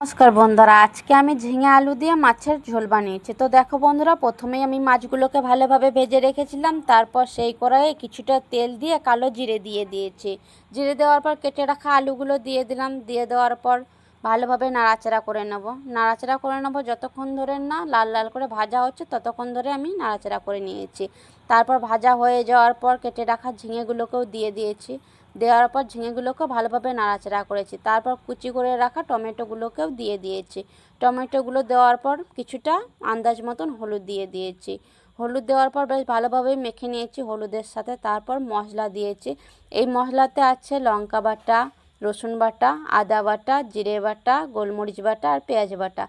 নমস্কার বন্ধুরা, আজকে আমি ঝিঙে আলু দিয়ে মাছের ঝোল বানিয়েছি। তো দেখো বন্ধুরা, প্রথমেই আমি মাছগুলোকে ভালোভাবে ভেজে রেখেছিলাম, তারপর সেই কড়াইয়ে কিছুটা তেল দিয়ে কালো জিরে দিয়ে দিয়েছি। জিরে দেওয়ার পর কেটে রাখা আলুগুলো দিয়ে দিলাম, দিয়ে দেওয়ার পর ভালোভাবে নাড়াচাড়া করে নেব। নাড়াচাড়া করে নেব যতক্ষণ ধরে না লাল লাল করে ভাজা হচ্ছে, ততক্ষণ ধরে আমি নাড়াচাড়া করে নিয়েছি। তারপর ভাজা হয়ে যাওয়ার পর কেটে রাখা ঝিঙেগুলোকেও দিয়ে দিয়েছি। দেওয়ার পর ঝিঙেগুলোকে ভালোভাবে নাড়াচাড়া করেছি। তারপর কুচি করে রাখা টমেটোগুলোকেও দিয়ে দিয়েছি। টমেটোগুলো দেওয়ার পর কিছুটা আন্দাজ মতন হলুদ দিয়ে দিয়েছি। হলুদ দেওয়ার পর বেশ ভালোভাবে মেখে নিয়েছি হলুদের সাথে। তারপর মশলা দিয়েছি। এই মশলাতে আছে লঙ্কা বাটা, রসুন বাটা, আদা বাটা, জিরে বাটা, গোলমরিচ বাটা আর পেঁয়াজ বাটা।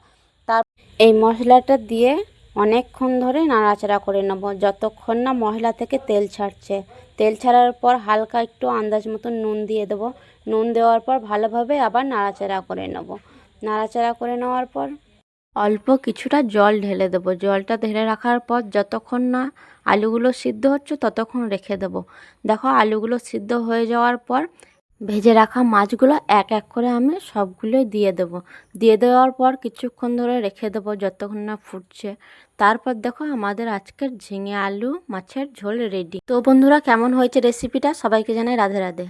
তার এই মশলাটা দিয়ে অনেকক্ষণ ধরে নাড়াচাড়া করে নেব। যতক্ষণ না মশলা থেকে তেল ছাড়ছে। তেল ছাড়ার পর হালকা একটু আন্দাজ মতো নুন দিয়ে দেবো। নুন দেওয়ার পর ভালোভাবে আবার নাড়াচাড়া করে নেব। নাড়াচাড়া করে নেওয়ার পর অল্প কিছুটা জল ঢেলে দেবো। জলটা ঢেলে রাখার পর যতক্ষণ না আলুগুলো সিদ্ধ হচ্ছে ততক্ষণ রেখে দেবো। দেখো, আলুগুলো সিদ্ধ হয়ে যাওয়ার পর ভেজে রাখা মাছগুলো এক এক করে আমি সবগুলোই দিয়ে দেব। দিয়ে দেওয়ার পর কিছুক্ষণ ধরে রেখে দেবো যতক্ষণ না ফুটছে। তারপর দেখো আমাদের আজকের ঝিঙে আলু মাছের ঝোল রেডি। তো বন্ধুরা, কেমন হয়েছে রেসিপিটা সবাইকে জানাই রাধে রাধে।